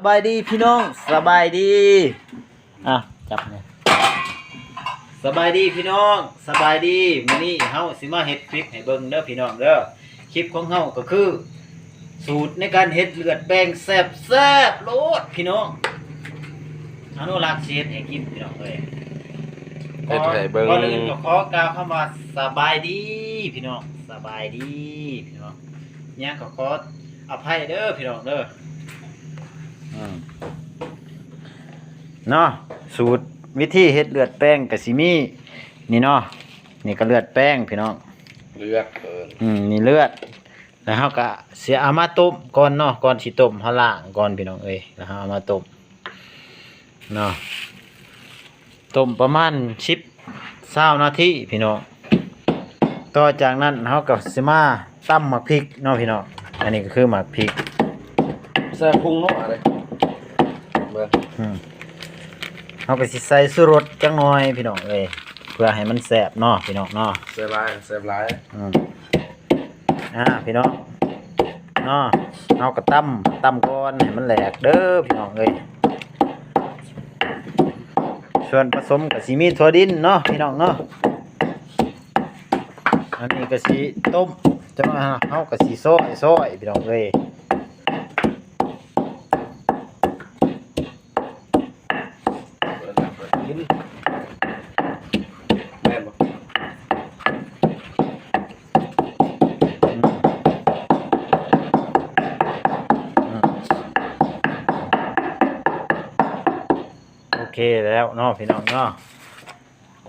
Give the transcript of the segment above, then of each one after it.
สบายดีพี่น้องสบายดีอะจับเนี่ยสบายดีพี่น้องสบายดีมื้อนี้เฮาสิมาเฮ็ดคลิปให้เบิ่งเด้อพี่น้องเด้อคลิปของเฮาก็คือ สูตรในการเฮ็ดเลือดแป้งแซ่บแซ่บโลดพี่น้องอนุรักษ์สิเฮ็ดให้กินพี่น้องเอ้ยเฮ็ดให้เบิ่งก่อนอื่นก็ขอกล่าวคำว่าสบายดีพี่น้องสบายดีพี่น้องยังก็ขออภัยเด้อพี่น้องเด้ออืม เนาะสูตรวิธีเฮ็ดเลือดแป้งกะสิมีนี่เนาะนี่ก็เลือดแป้งพี่น้องเลือกเกินอืมนี่เลือด แล้วเฮาก็เสียเอามาต้มก่อนเนาะก่อนสิต้มเฮาล้างก่อนพี่น้องเอ้ยแล้วเฮาเอามาต้มเนาะต้มประมาณ10 20นาทีพี่น้องต่อจากนั้นเฮาก็สิมาตำหมักพริกเนาะพี่น้องอันนี้ก็คือหมักพริกแซ่บพุงเนาะอะไรเบิ่งอืมเฮาก็สิใส่สุรสจังหน่อยพี่น้องเอ้ยเพื่อให้มันแซ่บเนาะพี่น้องเนาะแซ่บหลายแซ่บหลายอืมอ่าพี่น้องเนาะเอากระตั้มตั้มก่อนให้มันแหลกเด้อพี่น้องเอ้ยส่วนผสมกับสีมีถั่วดินเนาะพี่น้องเนาะอันนี้ก็สีต้มจังหวะเฮากับสีซอยซอยพี่น้องเอ้ย เปิดเปิดกินแม่นบ่ อืมอืมโอ เคแล้วเนาะพี่น้องเนาะ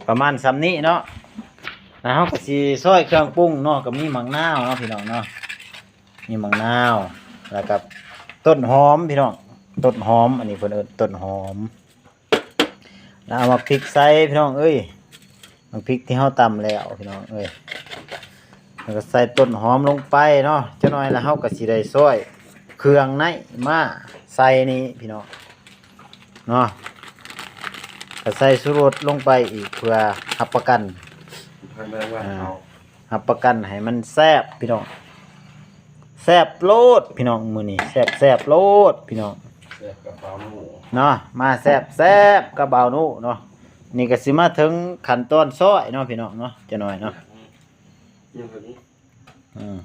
ประมาณซ้ำนี้เนาะแล้วเราก็สิซอยเครื่องปรุงเนาะก็มีหมังนาวเนาะพี่น้องเนาะมีหมังนาวแล้วก็ต้นหอมพี่น้องต้นหอม อันนี้เพิ่นเอิ้นต้นหอม แล้วเอามาพริกใส่พี่น้องเอ้ยมันพริกที่เฮาตำแล้วพี่น้องเอ้ยแล้วก็ใส่ต้นหอมลงไปเนาะจักหน่อยแล้วเฮาก็สิได้ซอย เครื่องในมาใส่นี่พี่น้องเนาะ ก็ใส่สุรสลงไปอีกเพื่อรับประกันให้แม่งว่าเอารับประกันให้มันแซบพี่น้องแซบโลดพี่น้องมือนี้แซบแซบโลดพี่น้องแซ่บกับเปล่าหมูเนาะมาแซบแซบกระเบาวนูเนาะนี่ก็สิมาถึงขั้นตอนซอยเนาะพี่น้องเนาะจะหน่อยเนาะยังถึงอืม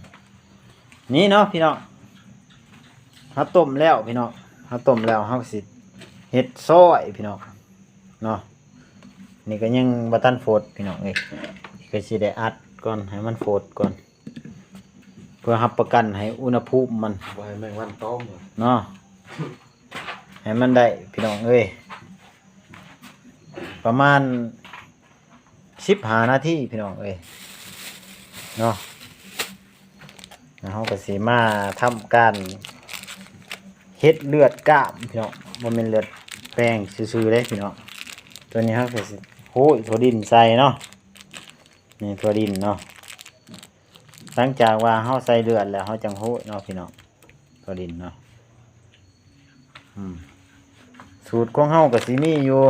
นี่เนาะพี่น้องเฮาต้มแล้วพี่น้องเฮาต้มแล้วเฮาก็สิเฮ็ดซอยพี่น้อง เนาะนี่ก็ยังบ่ทันโฟดพี่น้องเอ้ยก็สิได้อัดก่อนให้มันโฟดก่อน เพื่อรับประกันให้อุณหภูมิมันบ่ให้แม่งวันต้มเลยเนาะให้มันได้พี่น้องเอ้ยประมาณสิบหานาทีพี่น้องเอ้ยเนาะแล้วเราก็สีมาทำการเฮ็ดเลือดกล้ามพี่น้องบ่แม่นเลือดแป้งซื่อๆเลยพี่น้อง ตัวนี้เราก็สิโห้ยถั่วดินใส่เนาะนี่ถั่วดินเนาะหลังจากว่าเฮาใส่เลือดแล้วเฮาจังโห้ยเนาะพี่น้องตัวดินเนาะอืมสูตรของเฮากับสีมีอยู่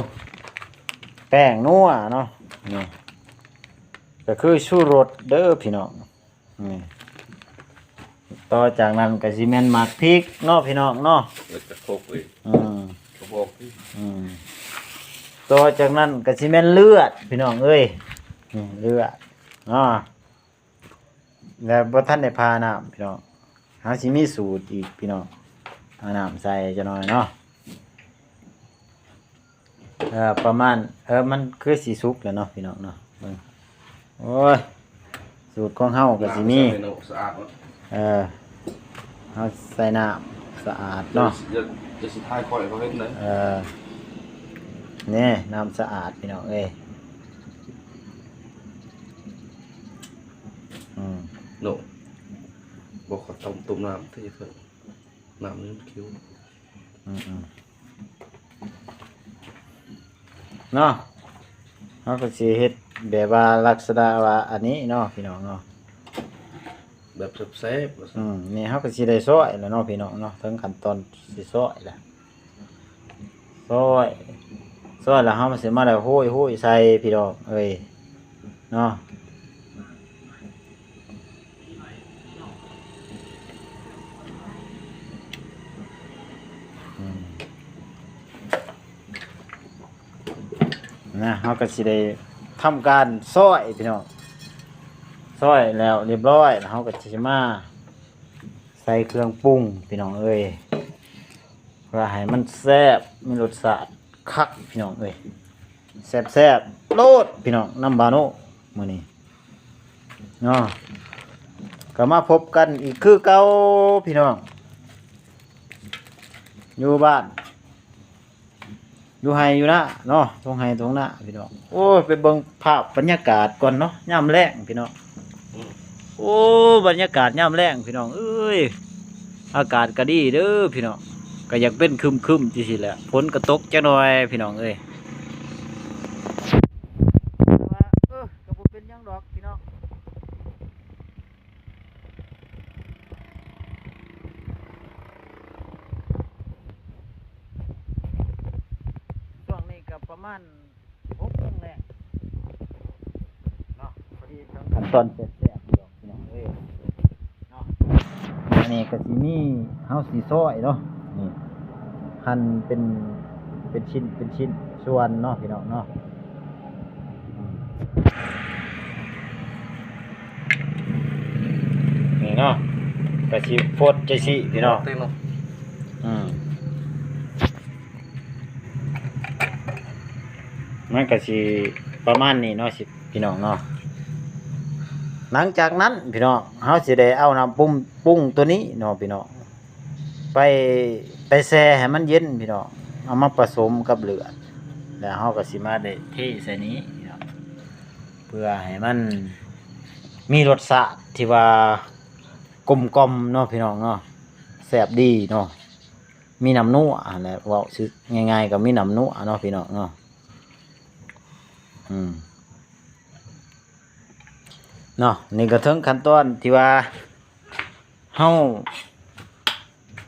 แป้งนัวเนาะนี่ก็คือชูรสเด้อพี่น้องนี่ต่อจากนั้นก็สิแม่นหมักพริกเนาะพี่น้องเนาะเลือกกระทบเลยอืมกระบอกที่อืม ต่อจากนั้นก็สิแม่นเลือด พี่น้องเอ้ยนี่เลือดเนาะแล้วบ่ทันได้พาน้ำพี่น้องหาสิมีสูตรอีกพี่น้องเอาน้ำใส่จะหน่อยเนาะเออประมาณเออมันคือสีสุกแล้วเนาะพี่น้องเนาะเบิ่งโอ้ยสูตรของเฮาก็สิมีเมนูสะอาดเนาะเออเฮาใส่น้ำสะอาดเนาะจะจะสิทายค่อยเขาเฮ็ดเลยเออ นี่น้ำสะอาดพี่น้องเอ้ยอืมโนบอกขอต้มต้มน้ำที่เพิ่นน้ำนี่มันคิ้วอืมอืมเนาะเขาก็สิเฮ็ดแบบว่าลักษณะว่าอันนี้เนาะพี่น้องเนาะแบบแซ่บๆว่าซั่อืนมนี่เขาก็สิได้ซอยแล้วเนาะพี่น้องเนาะถึงขั้นตอนสิซอยแล้วซอย ส่วนแล้วเฮามันสิมาแล้วโห้ยโห้ยใส่พี่ดอกเอ้ยเนาะนะเขาก็สิได้ทำการซอยพี่น้องซอยแล้วเรียบร้อยแล้วเขาก็สิมาใส่เครื่องปรุงพี่น้องเอ้ยเพื่อให้มันแซ่บมีรสชาติ คักพี่น้องเอ้ยแซ่บแซ่บโลดพี่น้องน้ำบาโนมือนี้เนาะก็มาพบกันอีกคือเก่าพี่น้อง อยู่บ้าน อยู่ไฮอยู่นะเนาะตรงไฮตรงหน้าพี่น้องโอ้ยไปเบิ่งภาพบรรยากาศก่อนเนาะย่ำแรงพี่น้องโอ้บรรยากาศย่ำแรงพี่น้องเอ้ยอากาศก็ดีเด้อพี่น้อง ก็อยากเป็นคึมคึมจีสิแหละฝนก็ตกจักหน่อยพี่น้องเอ้ยเออก็บ่เป็นหยังดอกพี่น้องช่วงนี้ก็ประมาณหกโมงแรงเนาะพอดีทั้งขั้นตอนเสร็จแล้วพี่น้องเอ้ยเนาะอันนี้ก็สิมีเฮาสีซอยเนาะ หั่นเป็นเป็นชิ้นเป็นชิ้นส่วนเนาะพี่น้องเนาะอืมนี่เนาะก็สิโฟดใจสิพี่น้องเต็มเนาะอืมมันก็สิประมาณนี้เนาะสิพี่น้องเนาะหลังจากนั้นพี่น้องเฮาสิได้เอาน้ำปรุงปรุงตัวนี้เนาะพี่น้อง ไปไปแช่ให้มันเย็นพี่น้องเอามาผสมกับเลือดแล้วเฮาก็สิมาได้เทใส่นี้พี่น้องเพื่อให้มันมีรสชาติที่ว่ากลมกลมเนาะพี่น้องเนาะแซบดีเนาะมีน้ำนัวแหละเว่าซื้อง่ายๆก็มีน้ำนัวเนาะพี่น้องเนาะอืมเนาะนี่ก็ถึงขั้นตอนที่ว่าเฮา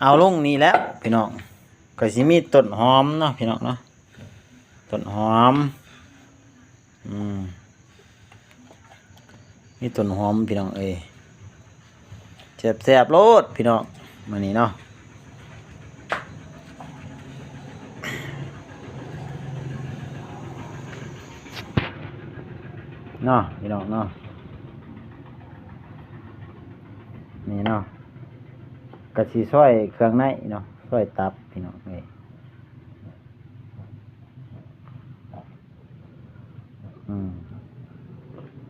เอาลงนี่แล้วพี่น้องก็สิมีต้นหอมเนาะพี่น้องเนาะต้นหอมอืมมีต้นหอมพี่น้องเอ้ยแซ่บๆโลดพี่น้องมานี่เนาะเนาะพี่น้องเนาะนี่เนาะ กระสีซอยเครื่องในเนาะซอยตับพี่น้องเอ้ยอืม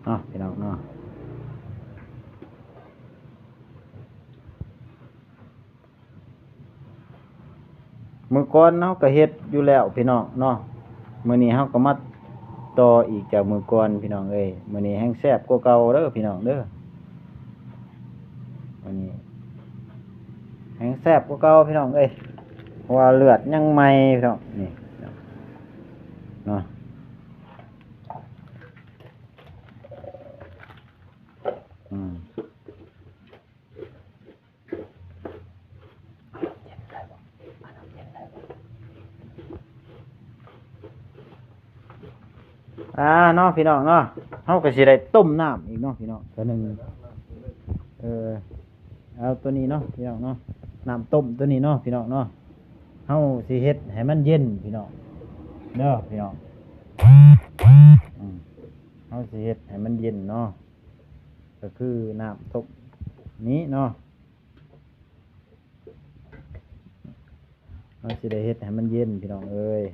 เนาะพี่น้องเนาะมือก่อนเนาะก็เฮ็ดอยู่แล้วพี่น้องเนาะมือนี้เฮาก็มาต่ออีกจากมือก่อนพี่น้องเอ้ยมือนี้แห้งแซ่บกว่าเก่าเด้อพี่น้องเด้อมือนี้ แห้งแซ่บกว่าเก่าพี่น้องเอ้ยเพราะว่าเลือดยังใหม่พี่น้องนี่เนาะอืมอ่าเนาะพี่น้องเนาะเฮาก็สิได้ต้มน้ำอีกเนาะพี่น้องตัวหนึ่งเออเอาตัวนี้เนาะพี่น้องเนาะ น้ำต้มตัวนี้เนาะพี่น้องเนาะเฮาสิเฮ็ดให้มันเย็นพี่น้องเด้อพี่น้องเฮาสิเฮ็ดให้มันเย็นเนาะก็คือน้ำต้มนี้เนาะเฮาสิได้เฮ็ดให้มันเย็นพี่น้องเอ้ย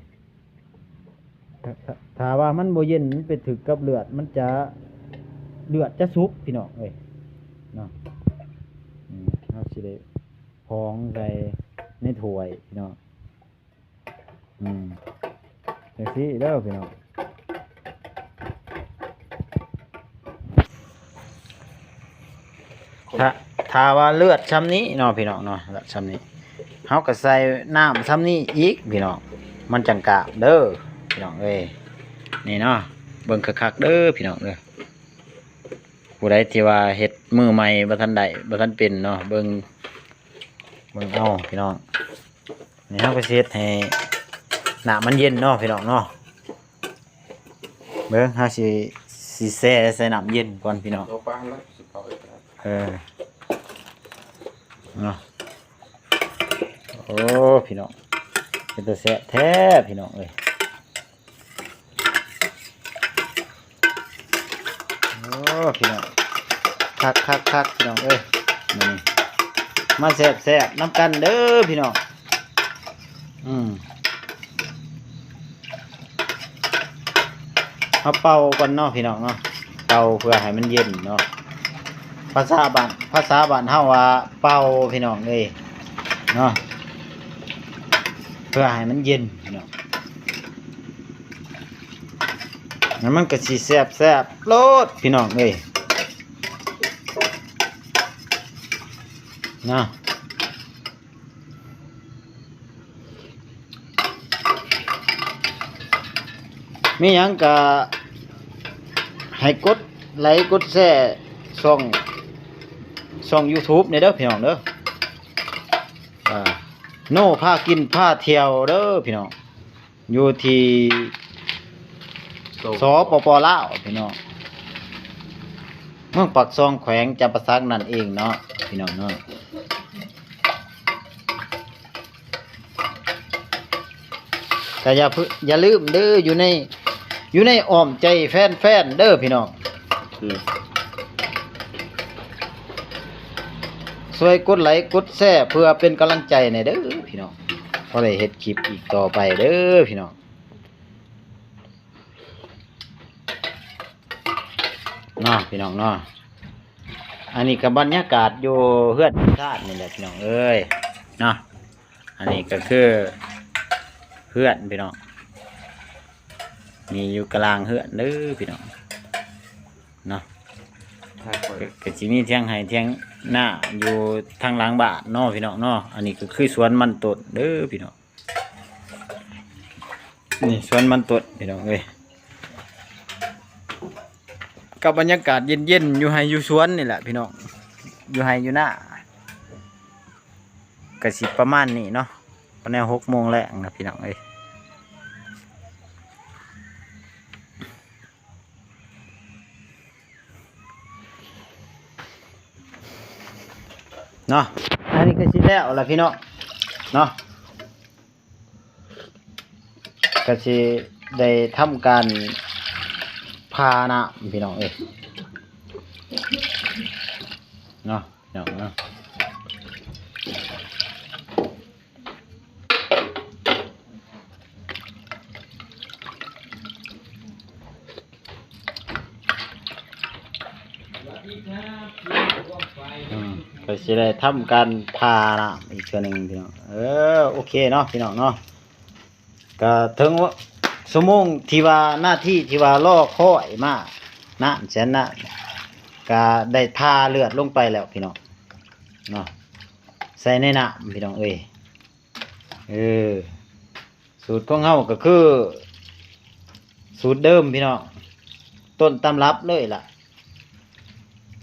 ถ้าว่ามันโบเย็นมันไปถึกกับเลือดมันจะเลือดจะสุกพี่น้องเอ้ยเนาะอืมเราสิได้ พองใส่ในถ้วยพี่น้องอืมจังซี่เด้อพี่น้องถ้าถ้าว่าเลือดช้ำนี้เนาะพี่น้องเนาะเลือดช้ำนี้เฮาก็ใส่น้ำช้ำนี้อีกพี่น้องมันจังกะเด้อพี่น้องเอ้ยนี่เนาะเบิ่งคักๆเด้อพี่น้องเด้อผู้ใดที่ว่าเฮ็ดมือใหม่บ่ทันได้บ่ทันเป็นเนาะเบิ่ง เบิ่งเอาพี่น้องนี่เฮาไปเฮ็ดให้นามันเย็นเนาะพี่น้องเนาะเบิ่งเฮาสิสิแซ่ใส่นามเย็นก่อนพี่น้องเฮ้วเอเนาะโอ้พี่น้องเป็นตัวแซ่แท้พี่น้องเลยโอ้พี่น้องคักคักคักพี่น้องเอ้ยนี่ มาแซบแซบน้ำกันเด้อพี่น้องอืมเอาเป่าก่อนเนาะพี่น้องเนาะเป่าเพื่อให้มันเย็นเนาะภาษาบ้านภาษาบ้านเฮาว่าเป่าพี่น้องเอ้ยเนาะเพื่อให้มันเย็นพี่น้องงั้นมันก็สิแซบแซบโลดพี่น้องเอ้ย นะมีหยังก็ให้กดไลค์กดแชร์ช่องช่อง YouTube เนี่ยเด้อพี่น้องเด้ออ่าโน่พากินพาเที่ยวเด้อพี่น้องอยู่ที่สปปลาวพี่น้องเมืองปักซองแขวงจำปาสักนั่นเองเนาะพี่น้องเนาะ แต่อย่าเพิ่งอย่าลืมเด้ออยู่ใน อยู่ในอ้อมใจแฟนๆเด้อพี่น้องคือช่วยกดไลค์กดแชร์เพื่อเป็นกำลังใจในอยเด้อพี่น้องพอได้เฮ็ดคลิปอีกต่อไปเด้อพี่น้องเนาะพี่น้องเนาะอันนี้กับบรรยากาศอยู่เฮือนชาตินี่แหละพี่น้องเอ้ยเนาะอันนี้ก็คือ เฮือนพี่น้องมีอยู่กลางเฮือนเด้อพี่น้องเนาะถ้าคอยก็ก็สิมีเที่ยงให้เที่ยงหน้าอยู่ทางหลังบ้านเนาะพี่น้องเนาะอันนี้ก็คือสวนมันตดเด้อพี่น้องนี่สวนมันตดพี่น้องเอ้ยกับบรรยากาศเย็นๆอยู่ให้อยู่สวนนี่แหละพี่น้องอยู่ให้อยู่หน้าก็สิประมาณนี้เนาะ ประมาณหกโมงแรกนะพี่น้องเอ้ยเนาะอันนี้ก็สิแล้วละพี่น้องเนาะก็สิได้ทำการพานะพี่น้องเอ้ยเนาะเนาะ อืมก็ สิได้ทำการพานะอีกเทื่อหนึ่งพี่น้องเออโอเคเนาะพี่น้องเนาะก็ถึงว่าสมงที่ว่าหน้าที่ที่ว่าล่อคอยมากนะแสนนะก็ได้ทาเลือดลงไปแล้วพี่น้องเนาะใส่ในน้ำพี่น้องเอ้ยเออสูตรของเฮาก็คือ สูตรเดิมพี่น้องต้นตำรับเลยล่ะ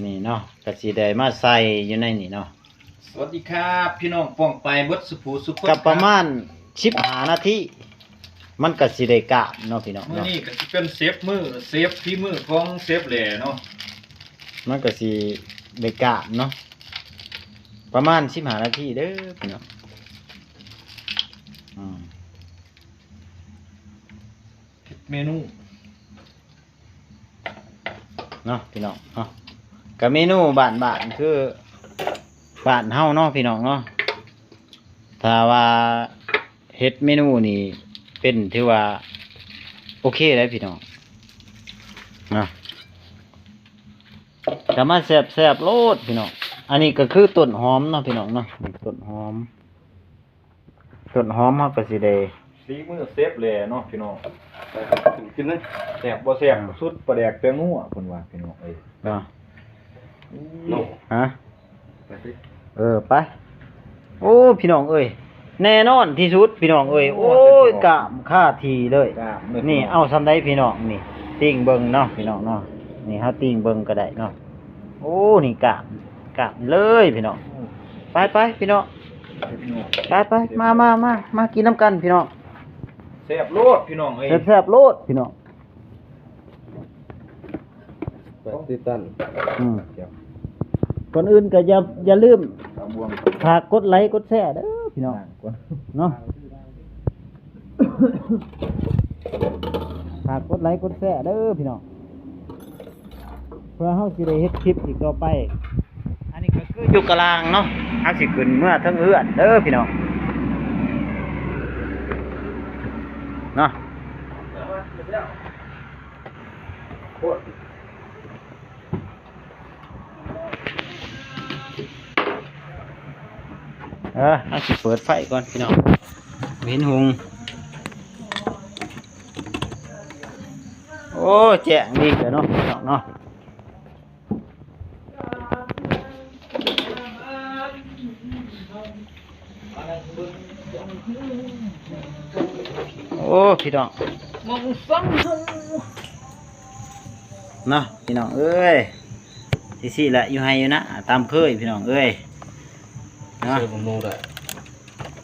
นี่เนาะกะสีได้มาใส่อยู่ในนี่เนาะสวัสดีครับ พี่น้องป้องไปเบดสุภูสุขคนกับประมาณชิบหานาทีมันกะสีได้กะเนาะพี่น้องมื้อเนาะนี้ก็สิเป็นเซฟมือเซฟที่มือของเซฟแหล่เนาะมันกะสีได้กะเนาะประมาณชิบหานาทีเด้อพี่น้องอืมเมนูเนาะพี่น้องเนาะ กับเมนูบ้านบ้านคือบ้านเฮาเนาะพี่น้องเนาะถ้าว่าเฮ็ดเมนูนี่เป็นถือว่า โอเคเลยพี่น้องนะก็มาแซ่บแซ่บๆโลดพี่น้องอันนี้ก็คือต้นหอมเนาะพี่น้องเนาะนี่ต้นหอมต้นหอมเฮาก็สิได้สีมือเซฟแหล่เนาะพี่น้องไปถึงกินเลยแซ่บบ่แซ่บสุดประแดกแต่งัวเพิ่นว่าพี่น้องเอ้ย เนาะโน่ฮะไปสิเออไป โอ้พี่น้องเอ้ยแน่นอนที่สุดพี่น้องเอ้ยโอ้ยกามค่าทีเลยกล้ามด้นี่เอาซำได้พี่น้องนี่ ติ่งเบิงเนาะพี่น้องเนาะนี่เฮาติ่งเบิงก็ได้เนาะโอ้นี่กามกามเลยพี่น้องไปไปพี่น้องพี่น้องไปไปมามามามากินน้ำกันพี่น้องแซ่บโลดพี่น้องเอ้ยแซ่บๆโลดพี่น้องไปติดตั้นอืม ก่อนอื่นก็อย่าอย่าลืมฝากกดไลค์กดแชร์เด้อพี่น้องเนาะฝากกดไลค์กดแชร์เด้อพี่น้องเพื่อเฮาสิได้เฮ็ดคลิปอีกต่อไป อันนี้ก็คืออยู่กลางเนาะเฮาสิขึ้นเมื่อทั้งเอื้อนเด้อพี่น้องเนาะเออเฮา สิเปิดไฟก่อนพี่น้องเห็นหุงโอ้แจ้งดีเด้อเนาะพี่น้องเนาะโอ้พี่น้องมองฟังหูเนาะพี่น้องเอ้ยสิสิแหละอยู่ให้อยู่นะตามเคยพี่น้องเอ้ยเนาะเชื่อผ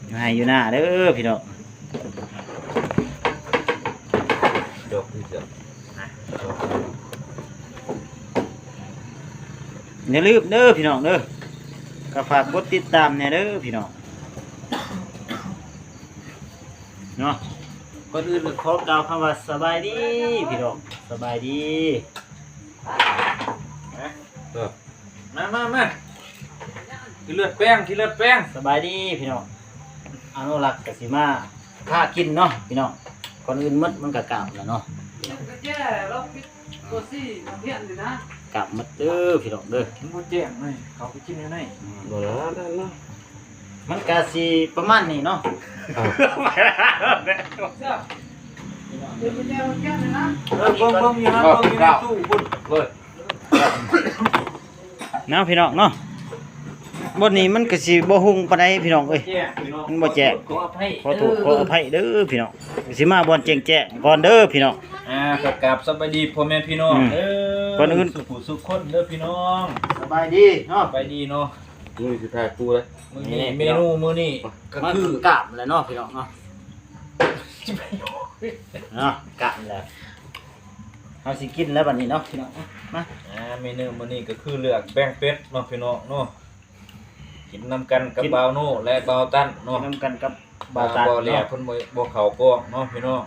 มนูได้อยู่ให้อยู่นะเด้อพี่น้องดอกที่จะอย่าลืมเด้อพี่น้องเด้อก็ฝากกดติดตามเนี่ยเด้อพี่น้องเนาะก่อนอื่นก็ขอกล่าวคำว่าสบายดีพี่น้องสบายดีเออมามามากินเลือดแป้งกินเลือดแป้งสบายดีพี่น้อง อนุรักษ์กสิมาค่ากินเนาะพี่น้องก่อนอื่นหมดมันก็กลับแล้วเนาะก็แจ้เราปิดตัวซี่เพี้ยนเลยนะกลับหมดเด้อพี่น้องเด้อมันบ่แจ้งเลยเขาไปกินอยู่ไหนโดนแล้วได้แล้วมันก็สิประมาณนี้เนาะอ้าวเจ้าเดี๋ยวไปแจ้งเพี้ยนเลยนะเออเบิ่งเบิ่งอยู่ฮะเบิ่งอยู่ในตู้พุ่นเว้ยเนาะพี่น้องเนาะ บนนี้มันก็สิบ่หุงปานใดพี่น้องเอ้ยแจ้งพี่น้องมันบ่แจ้งขออภัยขอโทษขออภัยเด้อพี่น้องสิมาบ่อนแจ้งๆก่อนเด้อพี่น้อง อ่าก็กราบสวัสดีพ่อแม่พี่น้องอืมเด้อก่อนอื่น สุขสุขคนเด้อพี่น้องสบายดีเนาะไปดีเนาะมือสุดท้ายปูเลยมื้อนี้นี่เมนูมื้อนี้ก็มันคืคืออกลับแล้วเนาะพี่น้องเนาะเนาะกลับแล้วเฮาสิกินแล้วบัดนี้เนาะพี่น้องมาอ่าเมนูมื้อนี้ก็คือเลือกแป้งเป็ดเนาะพี่น้องเนาะ กินนำกันกับบ่าวโน่และบ่าวตันเนาะนํกันกับบ่าบ่าววตาบ่แลเนาะเพิ่นบ่บ่เข้ากล้องเนาะพี่น้อง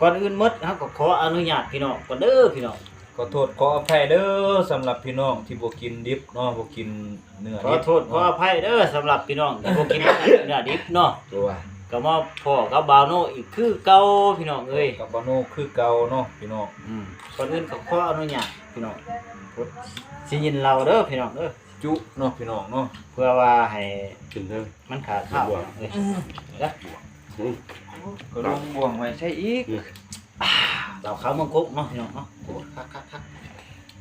ก่อนอื่นหมดเฮาก็ขออนุญาตพี่น้องก่อนเด้อพี่น้องขอโทษขออภัยเด้อสำหรับพี่น้องที่บ่กินดิบเนาะบ่กินเนื้อขอดิบโทษขออภัยเด้อสำหรับพี่น้องที่บ่กินเนื้อดิบเนาะตัวก็มาพ่อกับบาวโนอีกคือเก่าพี่น้องเอ้ยกับบาโนคือเก่าเนาะพี่น้องอืมก่อนอื่นก็ขออนุญาตพี่น้องพุทธสิยินเราเด้อพี่น้องเด้อ จุเนาะพี่น้องเนาะเพื่อว่าให้กินเลยมันขาดข้าวเอ้ยเด้ออืมก็ลงบ่วงไว้ใช่อีกเราเข้ามังคุกเนาะพี่น้องเนาะโอ้คักคักคัก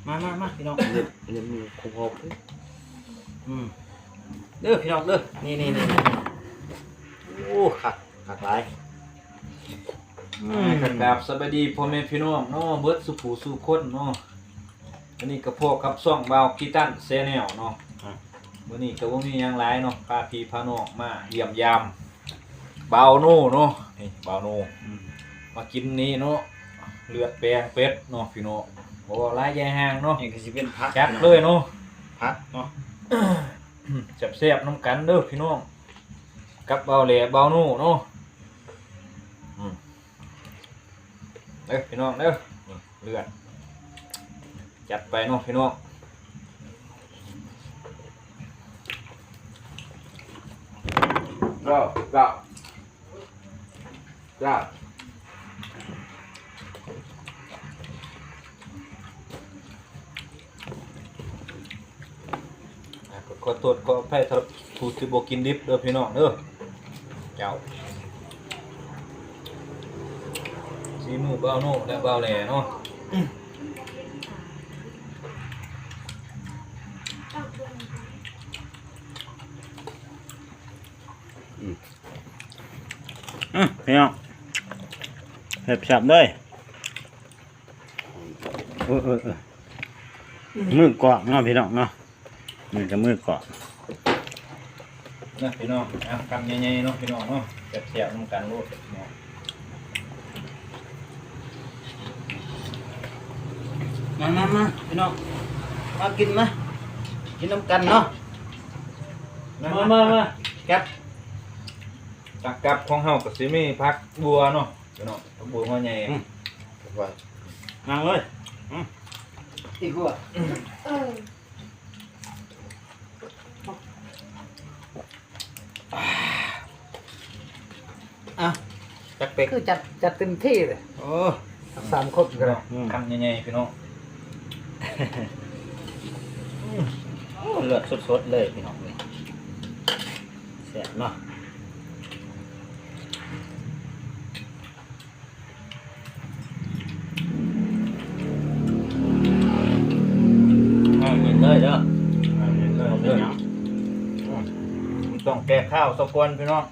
มามามาพี่น้องเนี่ยเนี่ยมีคงหอบเลยอืมเด้อพี่น้องเด้อนี่นี่นี่นี่โอ้คักคักหลายอืมกันแบบสบายดีพ่อแม่พี่น้องเนาะเบิดสุผู้สู่คนเนาะ อันนี้ก็พวกกับซ่องบาวกีตันเซแนลเนาะมื้อนี้ก็บ่มีหยังหลายเนาะพาพี่พาน้องมาเยี่ยมยามบาวโนเนาะนี่บาวโนอืมมากินนี่เนาะเลือดแปลงเป็ดเนาะพี่น้องบ่ว่าหลายยายห่างเนาะนี่ก็สิเป็นพักจัดเลยเนาะ พักเนาะจับแซ่บน้ำกันเด้อพี่น้อง กับเบาแหล่เบาหนูเนาะอืมเด้อพี่น้องเด้อนี่เลือด จัดไปเนาะพี่น้องก็ก็ก็อะก็ขอโทษขออภัยสำหรับผู้ที่บ่กินดิบเด้อพี่น้องเด้อเจ้าสีมือเบาหนูและเบาแหล่เนาะ อืมพี่น้อง เห็บฉับเลยเออเออเออมือเกาะเนาะพี่น้องเนาะมือจะมือเกาะนะพี่น้องอะคำใหญ่ๆเนาะพี่น้องเนาะจับแซ่บน้ำกันโลดเนาะมามามาพี่น้อง มากินมา กินน้ำกันเนาะมามามา แก๊บตักกับของเฮาก็สิมีผักบัวเนาะ พี่น้องผักบัวหัวใหญ่อืมว่านั่งเลยอีกหัวอะจักเป็กคือจัดจัดเต็มที่เลยโอ้ทั้งสามคนกันเลยอืมคำใหญ่ๆพี่น้องเลือดสดๆเลยพี่น้องเลยแซ่บเนาะ ข้าวสกก่อนพี่น้อง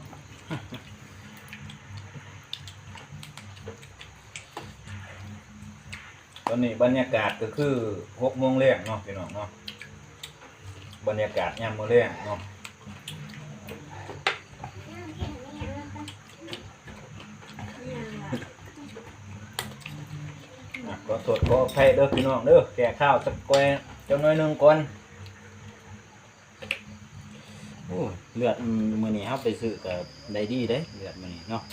ตอนนี้บรรยากาศก็คือหกโมงแรกเนาะพี่น้องเนาะบรรยากาศยามมื้อแรกเนาะอะขอโทษขออภัยเด้อพี่น้องเด้อแก่ข้าวสักแกวจ้าน้อยหนึงก่อน โอ้เลือดอืมมื้อนี้เฮาไปซื้อก็ได้ดีเด้เลือดมื้อนี้เนาะ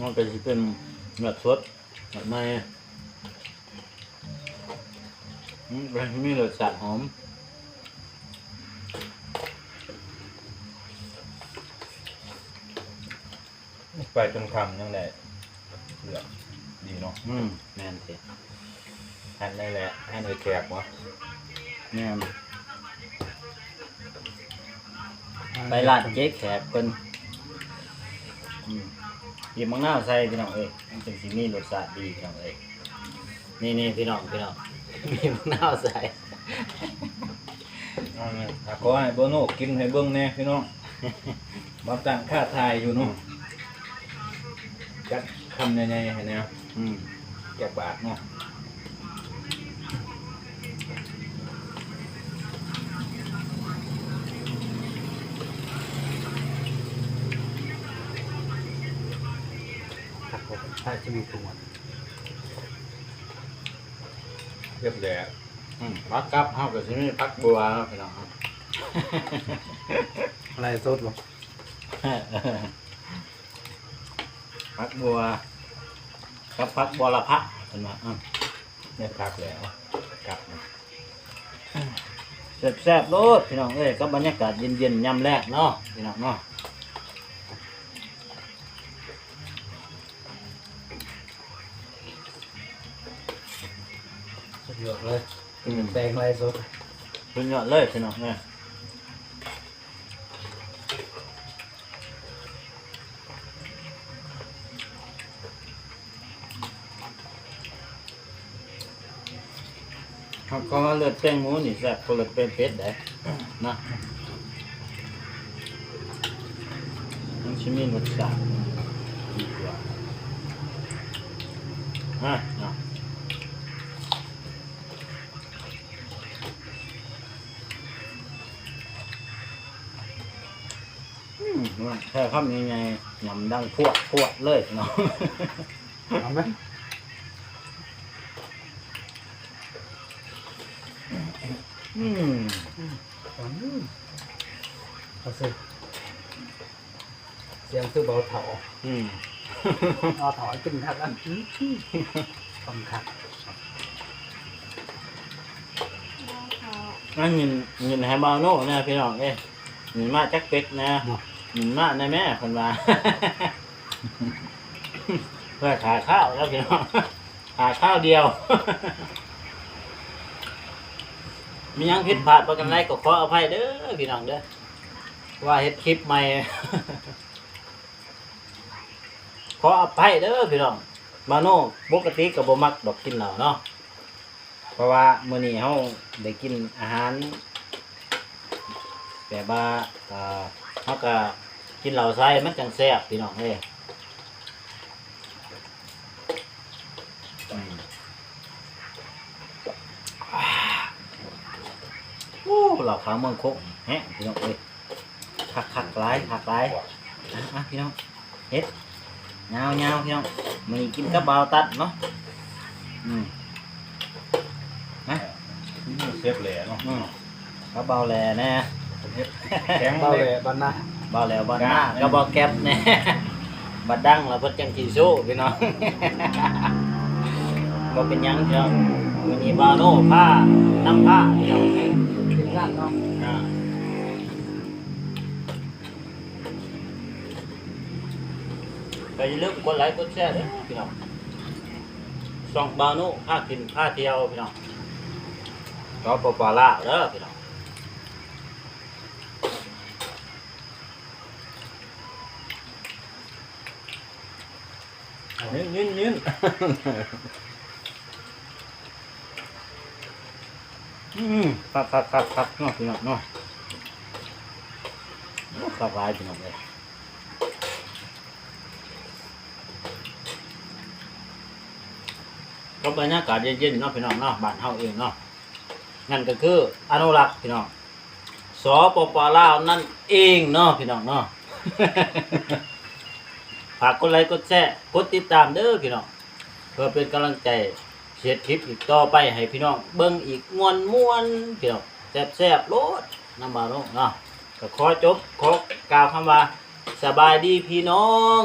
มันก็สิเป็นเลือดสดเลือดใหม่อืมมันมีรสชาติหอมไปจนคำยังไงเหลือดี เนาะอืมแม่นสิอันได้แหละอันเลยแขกวะแม่นไปร้านเจ๊แขกเพิ่นอืมหยิบมังนาวใส่พี่น้องเอ้ยมันจึงสิมีรสชาติดีพี่น้องเอ้ยนี่นี่พี่น้องพี่น้องมีมังนาวใส่เอาไงถ้าขอให้โบโน่กินให้เบิ้งแน่พี่น้องมาตั้งค่าทายอยู่เนาะจัดคำใหญ่ๆให้แนว อืมแกะบาทเนาะครับผมถ้าจะมีตัวเรียบแหล่อืมพักกับเฮาก็สิมีพักบัวเนาะพี่น้องครับ อะไรสดบ่พักบัว กับพักบัวละพะเพิ่นว่าอืมเนี่ยพักแล้วกลับมาแซ่บๆโลดพี่น้องเอ้ยกับบรรยากาศเย็นๆยามแรกเนาะพี่น้องเนาะสุดยอดเลยอืมแปลงอะไรสดสุดยอดเลยพี่น้องเนี่ย เขาก็เลือดแป้งหมูนี่แซ่บคนละเป็นเป็ดได้นะมันชิมีรสชาติดีกว่าฮะนะอืมแค่คำยังไงยำดังพวดพวดเลยเนาะ เอาไหม อืมอืมเอาสิเสียงคือเบาเถาอืมเอาถาขึ้นครับอันต้องขัดนั่นเงินเงินให้บาโน่นะพี่น้องเอ้ยเงินมาจักเป็กนะเงินมาในแม่คนว่า เพื่อขาข้าวแล้วพี่น้องขาข้าวเดียว มียังผิดพลาดประกันไรก็ขออภัยเด้อพี่น้องเด้อว่าเฮ็ดคลิปใหม่ ขออภัยเด้อพี่น้องบาโน่ปกติก็บ่มักดอกกินเหล้าเนาะเพราะว่ามื้อนี้เฮาได้กินอาหารแบบว่าเฮาก็กินเหล้าไส้มันจังแซ่บพี่น้องเอ้ม โอ้เหล้าขาวเมืองคกแฮะพี่น้องเอ้ยคักคักๆหลายคักหลายอะอะพี่น้องเฮ็ดยาวยาวๆพี่น้องมื้อนี้กินกับบาวตัดเนาะอืมเซฟแหล่เนาะอืมเขาเบาแลแน่เฮ็ดแข็งเบาเลเลยยบ้านหน้าบ่แล้วบ่หน้าก็บ่แก็บแน่บัดดังแล้วเพิ่นจังสิสู้พี่น้องบ่เป็นหยังพี่น้องวันนี้บาโน่ผ้าน้ำผ้าพี่น้องทีมงานเนาะอ่าก็อย่าลืมกดไลค์กดแชร์เด้อพี่น้องส่องบาโน่ผ้ากินผ้าเที่ยวพี่น้องก็ปปลาเด้อพี่น้องยืนยืนยืน อืมครับครับครับครับเนาะพี่น้องเนาะโอ้ครับหลายพี่น้องเลยก็บรรยากาศเย็นๆเนาะพี่น้องเนาะบ้านเฮาเองเนาะนั่นก็คืออนุรักษ์พี่น้องสปปลาวนั่นเองเนาะพี่น้องเนาะฝากกดไลค์กดแชร์กดติดตามเด้อพี่น้องเพื่อเป็นกำลังใจ เจ็ดคลิปอีกต่อไปให้พี่น้องเบิ่งอีกมวนมวนๆพี่น้องแซ่บๆโลดน้ำมาลเนาะก็ขอจบขอกล่าวคำว่าสบายดีพี่น้อง